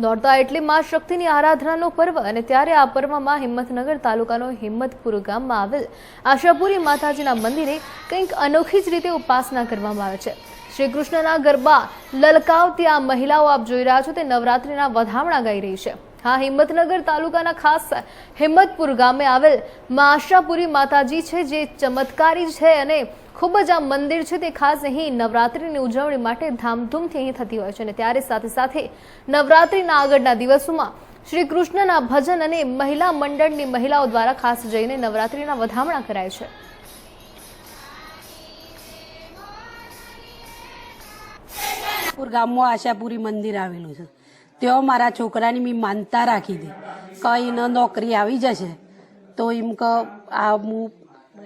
નોરતા એટલે માં શક્તિની આરાધનાનો પર્વ અને ત્યારે આ પર્વમાં હિંમતનગર તાલુકાનો હિંમતપુર ગામમાં આવેલ આશાપુરી માતાજીના મંદિરે કંઈક અનોખી જ રીતે ઉપાસના કરવામાં આવે છે. શ્રી કૃષ્ણના ગરબા લલકાવતી આ મહિલાઓ આપ જોઈ રહ્યા છો તે નવરાત્રિના વધામણા ગાઈ રહી છે. હા, હિંમતનગર તાલુકાના ખાસ હિંમતપુર ગામે આવેલમાં આશાપુરી માતાજી છે જે ચમત્કારી છે અને ખૂબ જ આ મંદિર છે તે ખાસ અહીં નવરાત્રિની ઉજવણી માટે ધામધૂમથી અહીં થતી હોય છે અને ત્યારે સાથે સાથે નવરાત્રિના આગળના દિવસોમાં શ્રી કૃષ્ણના ભજન અને મહિલા મંડળની મહિલાઓ દ્વારા ખાસ જઈને નવરાત્રિના વધામણા કરાય છે. ગામમાં આશાપુરી મંદિર આવેલું છે. ત્યાં મારા છોકરાની મેં માનતા રાખી હતી કે એને નોકરી આવી જશે, તો એમ કે આ હું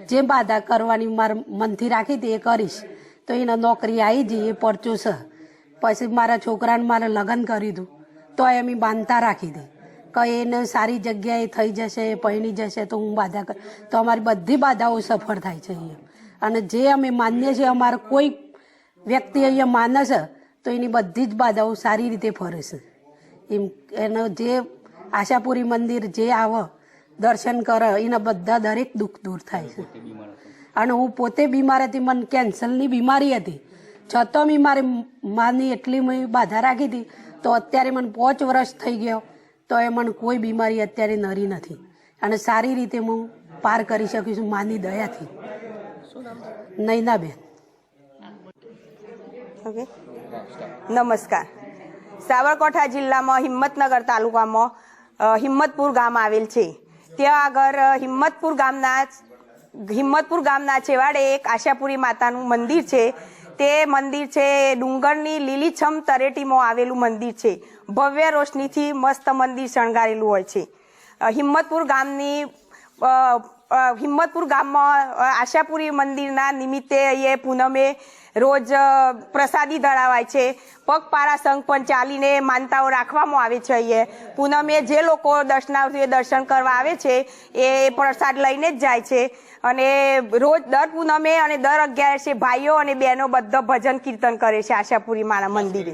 જે બાધા કરવાની મારા મનથી રાખી હતી એ કરીશ. તો એને નોકરી આવી જઈ એ પરચો છે. પછી મારા છોકરાને મારે લગ્ન કરી દઉં. તો એ બાંધતા રાખી દે. કે એને સારી જગ્યાએ થઈ જશે પહેણી જશે, તો હું બાધા કર. તો અમારી બધી બાધાઓ સફળ થાય છે અહીંયા. અને જે અમે માન્ય છીએ, અમારે કોઈ વ્યક્તિ અહીંયા માને છે તો એની બધી જ બાધાઓ સારી રીતે ફરે છે. એમ, એનો જે આશાપુરી મંદિર જે આવે દર્શન કરે, એના બધા દરેક દુઃખ દૂર થાય છે. અને હું પોતે બીમાર હતી, મને કેન્સરની બીમારી હતી. છતાં મેં મારી માની એટલી મેં બાધા રાખી હતી, તો અત્યારે મને પાંચ વર્ષ થઈ ગયો, તો એ મને કોઈ બીમારી અત્યારે નરી નથી. અને સારી રીતે હું પાર કરી શકીશું માની દયાથી. નૈનાબેન. ઓકે. નમસ્કાર. સાવરકોઠા જિલ્લામાં હિંમતનગર તાલુકામાં હિંમતપુર ગામ આવેલ છે. ત્યાં આગળ હિંમતપુર ગામના હિંમતપુર ગામના છેવાડે એક આશાપુરી માતાનું મંદિર છે. તે મંદિર છે, ડુંગરની લીલીછમ તરેટીમાં આવેલું મંદિર છે. ભવ્ય રોશનીથી મસ્ત મંદિર શણગારેલું હોય છે. હિંમતપુર ગામની હિંમતપુર ગામમાં આશાપુરી મંદિરના નિમિત્તે અહીંયા પૂનમે રોજ પ્રસાદી ધરાવાય છે. પગપાળા સંઘ પણ ચાલીને માનતાઓ રાખવામાં આવે છે અહીંયા. પૂનમે જે લોકો દર્શનાર્થીઓ દર્શન કરવા આવે છે એ પ્રસાદ લઈને જ જાય છે. અને રોજ દર પૂનમે અને દર અગિયારસે ભાઈઓ અને બહેનો બધા ભજન કીર્તન કરે છે આશાપુરી માના મંદિરે.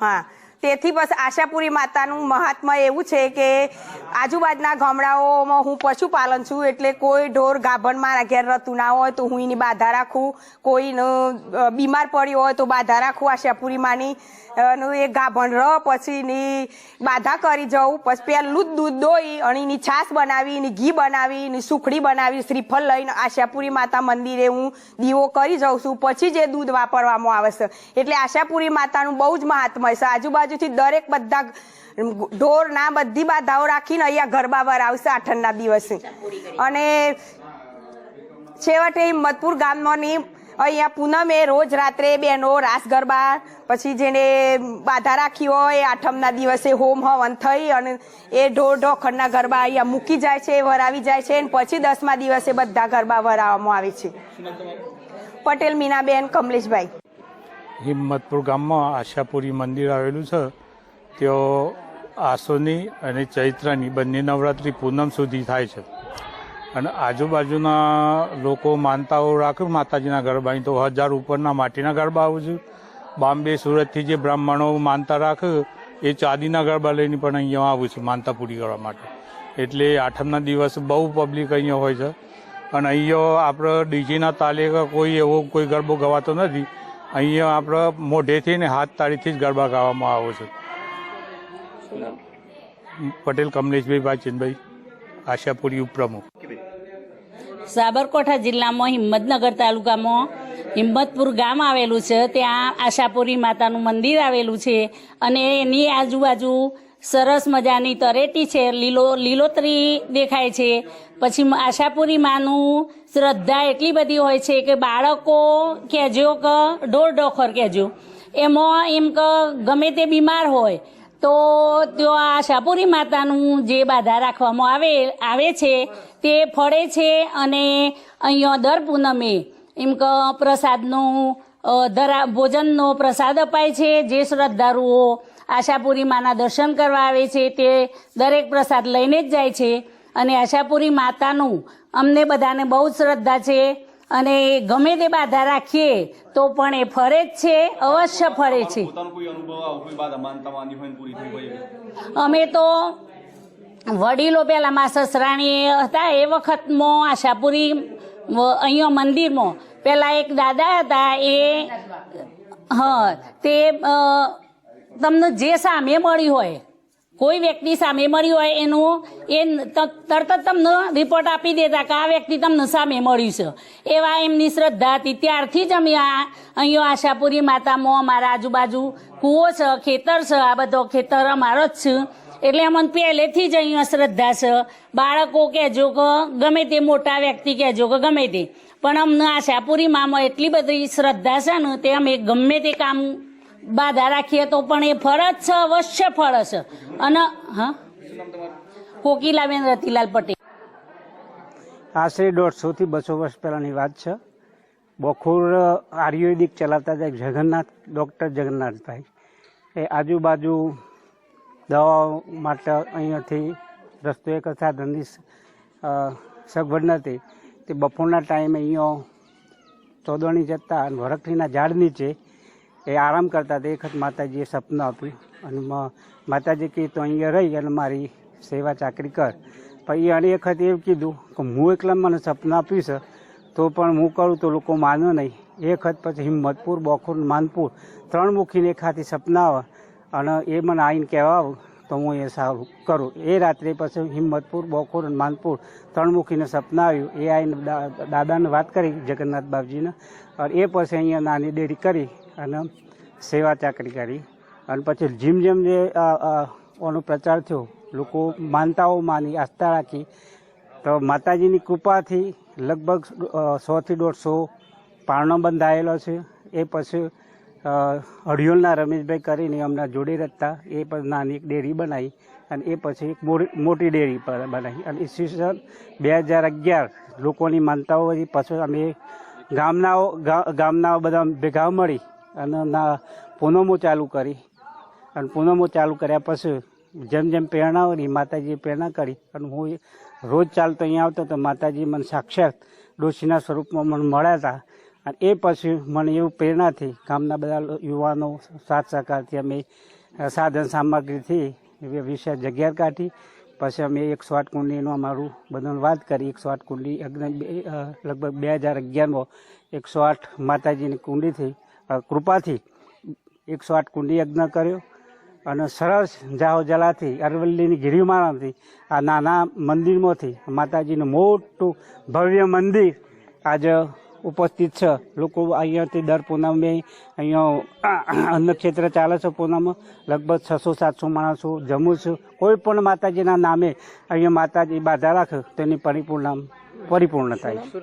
હા. તેથી બસ આશાપુરી માતાનું મહાત્મા એવું છે કે આજુબાજુના ગામડાઓમાં હું પશુપાલન છું, એટલે કોઈ ઢોર ગાભણ મારા ઘેર રહેતું ના હોય તો હું એની બાધા રાખું. કોઈનું બીમાર પડ્યો હોય તો બાધા રાખું આશાપુરી માની. એ ગાભણ રહ પછી એની બાધા કરી જાઉં પછી પહેલું જ દૂધ દોઈ, અને એની છાશ બનાવી, એની ઘી બનાવી, એની સુખડી બનાવી, શ્રીફળ લઈને આશાપુરી માતા મંદિરે હું દીવો કરી જાઉં છું. પછી જ દૂધ વાપરવામાં આવે છે. એટલે આશાપુરી માતાનું બહુ જ મહાત્મય છે. આજુબાજુથી દરેક બધા ઢોર ના બધી બાધાઓ રાખીને અહીંયા ગરબા વરાવશે આઠમના દિવસે. અને છેવટે મધપુર ગામની અહીંયા પૂનમે રોજ રાત્રે બેનો રાસ ગરબા, પછી જેને બાધા રાખી હોય આઠમના દિવસે હોમ હવન થઈ અને એ ઢોર ઢોખરના ગરબા અહીંયા મૂકી જાય છે, વરાવી જાય છે પછી દસમા દિવસે બધા ગરબા વરાવવામાં આવે છે. પટેલ મીનાબેન, કમલેશભાઈ. હિંમતપુર ગામમાં આશાપુરી મંદિર આવેલું છે. ત્યાં આસોની અને ચૈત્રની બંને નવરાત્રિ પૂનમ સુધી થાય છે. અને આજુબાજુના લોકો માનતાઓ રાખે, માતાજીના ગરબા. તો હજાર ઉપરના માટીના ગરબા આવું છું. બોમ્બે સુરતથી જે બ્રાહ્મણો માનતા રાખે, એ ચાંદીના ગરબા લઈને પણ અહીંયા આવું છું માનતા પૂરી કરવા માટે. એટલે આઠમના દિવસ બહુ પબ્લિક અહીંયા હોય છે. અને અહીંયા આપણે ડીજીના તાલે કોઈ એવો કોઈ ગરબો ગવાતો નથી. અહીંયા આપણે મોઢેથી ને હાથ તાળીથી જ ગરબા ગાવામાં આવે છે. પટેલ, કમલેશભાઈ ભાચિનભાઈ આશાપુરી ઉપપ્રમુખ. સાબરકાંઠા જિલ્લામાં, હિંમતનગર તાલુકામાં, હિંમતપુર ગામ આવેલું છે. ત્યાં આશાપુરી માતાનું મંદિર આવેલું છે અને એની આજુબાજુ સરસ મજાની તરેટી છે, લીલો, લીલોતરી દેખાય છે. પછી આશાપુરી માનું શ્રદ્ધા એટલી બધી હોય છે કે બાળકો કહેજો કે ઢોર ડોખર કહેજો. એમાં એમ કે ગમે તે બીમાર હોય, તો ત્યાં આશાપુરી માતાનું જે બાધા રાખવામાં આવે આવે છે, તે ફળે છે અને અહીંયા દર પૂનમે એમ કે પ્રસાદનું ધરા, ભોજનનો પ્રસાદ અપાય છે, જે શ્રદ્ધાળુઓ આશાપુરી માના દર્શન કરવા આવે છે તે દરેક પ્રસાદ લઈને જ જાય છે. અને આશાપુરી માતાનું અમને બધાને બહુ જ શ્રદ્ધા છે. અને ગમે તે બાધા રાખીએ તો પણ એ ફરે જ છે અવશ્ય ફરે છે? અમે તો વડીલો પહેલાં મા સસરાણી હતા એ વખતમાં આશાપુરી અહીંયા મંદિરમાં. પહેલાં એક દાદા હતા એ હા તે તમને જે સામે મળી હોય, કોઈ વ્યક્તિ સામે મળી હોય એનું, એ તરત જ તમને રિપોર્ટ આપી દેતા કે આ વ્યક્તિ તમને સામે મળ્યું છે. એવા એમની શ્રદ્ધા હતી. ત્યારથી જ અમે આ અહીંયા આશાપુરી માતામાં અમારા આજુબાજુ કૂવો છે, ખેતર છે, આ બધો ખેતર અમારો જ છે. એટલે અમને પહેલેથી જ અહીંયા શ્રદ્ધા છે. બાળકો કહેજો કે ગમે તે મોટા વ્યક્તિ કહેજો કે ગમે તે. પણ અમને આશાપુરી મામાં એટલી બધી શ્રદ્ધા છે ને, તે અમે ગમે તે કામ બાધા રાખીએ તો પણ એ ફરજ છે, અવશ્ય ફળ છે અને, હા? કોકિલાબેન રતિલાલ પટેલ. આશરે દોઢસોથી બસો વર્ષ પહેલાંની વાત છે. બખોર આયુર્વેદિક ચલાવતા હતા જગન્નાથ, ડૉક્ટર જગન્નાથભાઈ એ આજુબાજુ દવાઓ માટે અહીંયાથી રસ્તો એક હતા, ધંધી સગવડ નથી તે બપોરના ટાઈમે અહીંયા ચોદણી જતા અને વરખડીના ઝાડ નીચે એ આરામ કરતા હતા. એક વખત માતાજીએ સપનું આપ્યું. અને માતાજી કહે, તો અહીંયા રહી અને મારી સેવા ચાકરી કર. પછી એ અને એક વખત એવું કીધું કે, હું એકલા મને સપનું આપ્યું છે, તો પણ હું કરું તો લોકો માનો નહીં. એક વખત પછી હિંમતપુર, બોખુર, માનપુર ત્રણ મુખીને એક હાથી સપના આવે. અને એ મને આવીને કહેવા આવું, તો હું એ સારું કરું. એ રાત્રે પછી હિંમતપુર, બોખુર અને માનપુર ત્રણ મૂકીને સપના આવ્યું. એ આવીને દાદાને વાત કરી, જગન્નાથ બાપજીને. અને એ પછી અહીંયા નાની ડેરી કરી અને સેવા ચાકરી કરી અને પછી જેમ જેમ જે ઓનો પ્રચાર થયો, લોકો માનતાઓ માની, આસ્થા રાખી. તો માતાજીની કૃપાથી લગભગ સોથી દોઢસો પારણો બંધાયેલો છે. એ પછી હળિયોલના રમેશભાઈ કરીને અમને જોડે રહેતા, એ પછી નાની એક ડેરી બનાવી અને એ પછી એક મોટી ડેરી બનાવી અને ઈસવીસન બે હજાર અગિયાર લોકોની માનતાઓ પછી અમે ગામનાઓ ગામના બધા ભેગા મળી અને ના પૂનમો ચાલુ કરી. અને પૂનમો ચાલુ કર્યા પછી જેમ જેમ પ્રેરણા વળી માતાજીએ પ્રેરણા કરી. અને હું રોજ ચાલતો અહીંયા આવતો તો માતાજી મને સાક્ષાત ડોશીના સ્વરૂપમાં મને મળ્યા હતા. અને એ પછી મને એવું પ્રેરણાથી ગામના બધા યુવાનો સાથ સહકારથી અમે સાધન સામગ્રીથી વિશે જગ્યા કાઢી. પછી અમે એકસો આઠ કુંડીનું અમારું બધાને વાત કરી. એકસો આઠ કુંડી અગ્નિ બે- લગભગ બે હજાર અગિયારમાં એકસો આઠ માતાજીની કુંડીથી અ, કૃપાથી એકસો આઠ કુંડી યજ્ઞ કર્યો અને સરસ જાહો જલાથી અરવલ્લીની ગિરિમાળાથી આ નાના મંદિરમાંથી માતાજીનું મોટું ભવ્ય મંદિર આજે ઉપસ્થિત છે. લોકો અહીંયાથી દર પૂનમે અહીંયા અન્નક્ષેત્ર ચાલે છે પૂનમ. લગભગ છસો, સાતસો માણસો જમું છું. કોઈ પણ માતાજીના નામે અહીંયા માતાજી બાધા રાખે તેની પરિપૂર્ણ પરિપૂર્ણ થાય છે.